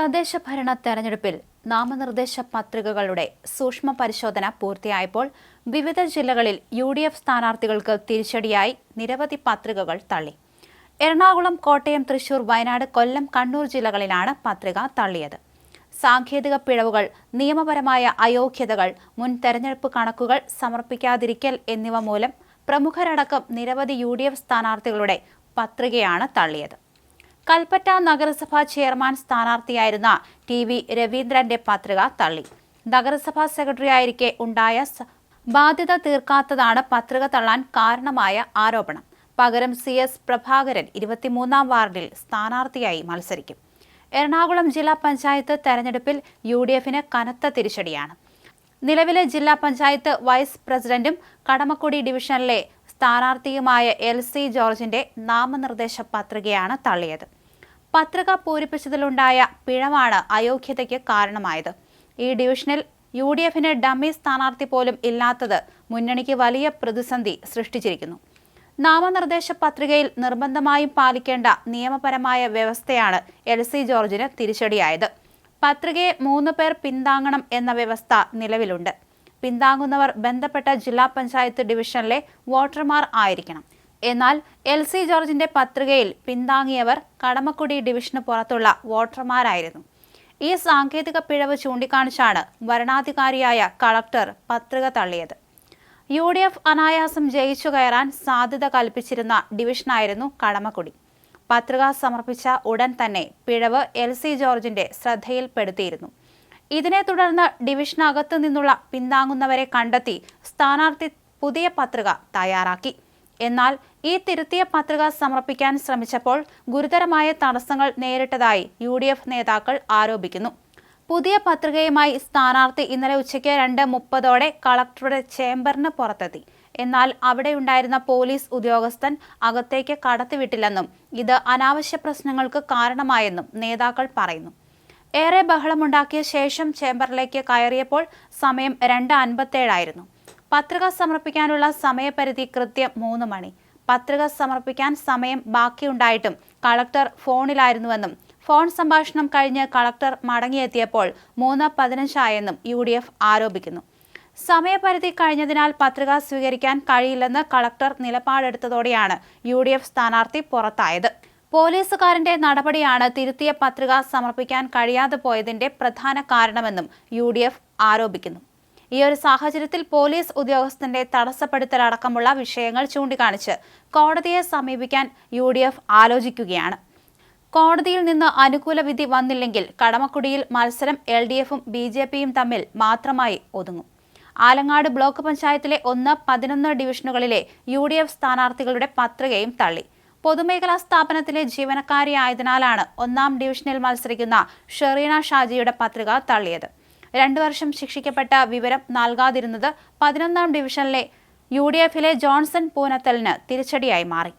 തദ്ദേശ ഭരണ തെരഞ്ഞെടുപ്പിൽ നാമനിർദ്ദേശ പത്രികകളുടെ സൂക്ഷ്മ പരിശോധന പൂർത്തിയായപ്പോൾ വിവിധ ജില്ലകളിൽ യു ഡി എഫ് സ്ഥാനാർത്ഥികൾക്ക് തിരിച്ചടിയായി നിരവധി പത്രികകൾ തള്ളി. എറണാകുളം കോട്ടയം തൃശൂർ വയനാട് കൊല്ലം കണ്ണൂർ ജില്ലകളിലാണ് പത്രിക തള്ളിയത്. സാങ്കേതിക പിഴവുകൾ നിയമപരമായ അയോഗ്യതകൾ മുൻ തെരഞ്ഞെടുപ്പ് കണക്കുകൾ സമർപ്പിക്കാതിരിക്കൽ എന്നിവ മൂലം പ്രമുഖരടക്കം നിരവധി യു ഡി എഫ് സ്ഥാനാർത്ഥികളുടെ പത്രികയാണ് തള്ളിയത്. കൽപ്പറ്റ നഗരസഭാ ചെയർമാൻ സ്ഥാനാർത്ഥിയായിരുന്ന ടി വി രവീന്ദ്രന്റെ പത്രിക തള്ളി. നഗരസഭാ സെക്രട്ടറിയായിരിക്കെ ഉണ്ടായ ബാധ്യത തീർക്കാത്തതാണ് പത്രിക തള്ളാൻ കാരണമായ ആരോപണം. പകരം സി എസ് പ്രഭാകരൻ ഇരുപത്തിമൂന്നാം വാർഡിൽ സ്ഥാനാർത്ഥിയായി മത്സരിക്കും. എറണാകുളം ജില്ലാ പഞ്ചായത്ത് തെരഞ്ഞെടുപ്പിൽ യു ഡി എഫിന് കനത്ത തിരിച്ചടിയാണ്. നിലവിലെ ജില്ലാ പഞ്ചായത്ത് വൈസ് പ്രസിഡന്റും കടമക്കുടി ഡിവിഷനിലെ സ്ഥാനാർത്ഥിയുമായ എൽ സി ജോർജിന്റെ നാമനിർദ്ദേശ പത്രികയാണ് തള്ളിയത്. പത്രിക പൂരിപ്പിച്ചതിലുണ്ടായ പിഴവാണ് അയോഗ്യതയ്ക്ക് കാരണമായത്. ഈ ഡിവിഷനിൽ യു ഡി എഫിന് ഡമ്മി സ്ഥാനാർത്ഥി പോലും ഇല്ലാത്തത് മുന്നണിക്ക് വലിയ പ്രതിസന്ധി സൃഷ്ടിച്ചിരിക്കുന്നു. നാമനിർദ്ദേശ പത്രികയിൽ നിർബന്ധമായും പാലിക്കേണ്ട നിയമപരമായ വ്യവസ്ഥയാണ് എൽ സി ജോർജിന് തിരിച്ചടിയായത്. പത്രികയെ മൂന്ന് പേർ പിന്താങ്ങണം എന്ന വ്യവസ്ഥ നിലവിലുണ്ട്. പിന്താങ്ങുന്നവർ ബന്ധപ്പെട്ട ജില്ലാ പഞ്ചായത്ത് ഡിവിഷനിലെ വോട്ടർമാർ ആയിരിക്കണം. എന്നാൽ എൽ സി ജോർജിന്റെ പത്രികയിൽ പിന്താങ്ങിയവർ കടമക്കുടി ഡിവിഷന് പുറത്തുള്ള വോട്ടർമാരായിരുന്നു. ഈ സാങ്കേതിക പിഴവ് ചൂണ്ടിക്കാണിച്ചാണ് വരണാധികാരിയായ കളക്ടർ പത്രിക തള്ളിയത്. യു ഡി എഫ് അനായാസം ജയിച്ചു കയറാൻ സാധ്യത കൽപ്പിച്ചിരുന്ന ഡിവിഷനായിരുന്നു കടമക്കുടി. പത്രിക സമർപ്പിച്ച ഉടൻ തന്നെ പിഴവ് എൽ സി ജോർജിന്റെ ശ്രദ്ധയിൽപ്പെടുത്തിയിരുന്നു. ഇതിനെ തുടർന്ന് ഡിവിഷനകത്തു നിന്നുള്ള പിന്താങ്ങുന്നവരെ കണ്ടെത്തി സ്ഥാനാർത്ഥി പുതിയ പത്രിക തയ്യാറാക്കി. എന്നാൽ ഈ തിരുത്തിയ പത്രിക സമർപ്പിക്കാൻ ശ്രമിച്ചപ്പോൾ ഗുരുതരമായ തടസ്സങ്ങൾ നേരിട്ടതായി യു നേതാക്കൾ ആരോപിക്കുന്നു. പുതിയ പത്രികയുമായി സ്ഥാനാർത്ഥി ഇന്നലെ ഉച്ചയ്ക്ക് രണ്ട് മുപ്പതോടെ കളക്ടറുടെ ചേംബറിന് പുറത്തെത്തി. എന്നാൽ അവിടെയുണ്ടായിരുന്ന പോലീസ് ഉദ്യോഗസ്ഥൻ അകത്തേക്ക് കടത്തിവിട്ടില്ലെന്നും ഇത് അനാവശ്യ പ്രശ്നങ്ങൾക്ക് കാരണമായെന്നും നേതാക്കൾ പറയുന്നു. ഏറെ ബഹളമുണ്ടാക്കിയ ശേഷം ചേംബറിലേക്ക് കയറിയപ്പോൾ സമയം രണ്ട് അൻപത്തേഴായിരുന്നു. പത്രിക സമർപ്പിക്കാനുള്ള സമയപരിധി കൃത്യം മൂന്ന് മണി. പത്രിക സമർപ്പിക്കാൻ സമയം ബാക്കിയുണ്ടായിട്ടും കളക്ടർ ഫോണിലായിരുന്നുവെന്നും ഫോൺ സംഭാഷണം കഴിഞ്ഞ് കളക്ടർ മടങ്ങിയെത്തിയപ്പോൾ മൂന്ന് പതിനഞ്ചായെന്നും യു ഡി എഫ് ആരോപിക്കുന്നു. സമയപരിധി കഴിഞ്ഞതിനാൽ പത്രിക സ്വീകരിക്കാൻ കഴിയില്ലെന്ന് കളക്ടർ നിലപാടെടുത്തതോടെയാണ് യു ഡി എഫ് സ്ഥാനാർത്ഥി പുറത്തായത്. പോലീസുകാരന്റെ നടപടിയാണ് തിരുത്തിയ പത്രിക സമർപ്പിക്കാൻ കഴിയാതെ പോയതിന്റെ പ്രധാന കാരണമെന്നും യു ആരോപിക്കുന്നു. ഈ ഒരു സാഹചര്യത്തിൽ പോലീസ് ഉദ്യോഗസ്ഥന്റെ തടസ്സപ്പെടുത്തലടക്കമുള്ള വിഷയങ്ങൾ ചൂണ്ടിക്കാണിച്ച് കോടതിയെ സമീപിക്കാൻ യു ആലോചിക്കുകയാണ്. കോടതിയിൽ നിന്ന് അനുകൂല വിധി വന്നില്ലെങ്കിൽ കടമക്കുടിയിൽ മത്സരം എൽ ഡി എഫും ബി ജെ പിയും തമ്മിൽ മാത്രമായി ഒതുങ്ങും. ആലങ്ങാട് ബ്ലോക്ക് പഞ്ചായത്തിലെ ഒന്ന് പതിനൊന്ന് ഡിവിഷനുകളിലെ യു ഡി എഫ് സ്ഥാനാർത്ഥികളുടെ പത്രികയും തള്ളി. പൊതുമേഖലാ സ്ഥാപനത്തിലെ ജീവനക്കാരിയായതിനാലാണ് ഒന്നാം ഡിവിഷനിൽ മത്സരിക്കുന്ന ഷെറീന ഷാജിയുടെ പത്രിക തള്ളിയത്. രണ്ടു വർഷം ശിക്ഷിക്കപ്പെട്ട വിവരം നൽകാതിരുന്നത് പതിനൊന്നാം ഡിവിഷനിലെ യു ഡി എഫിലെ ജോൺസൺ പൂനത്തലിന് തിരിച്ചടിയായി മാറി.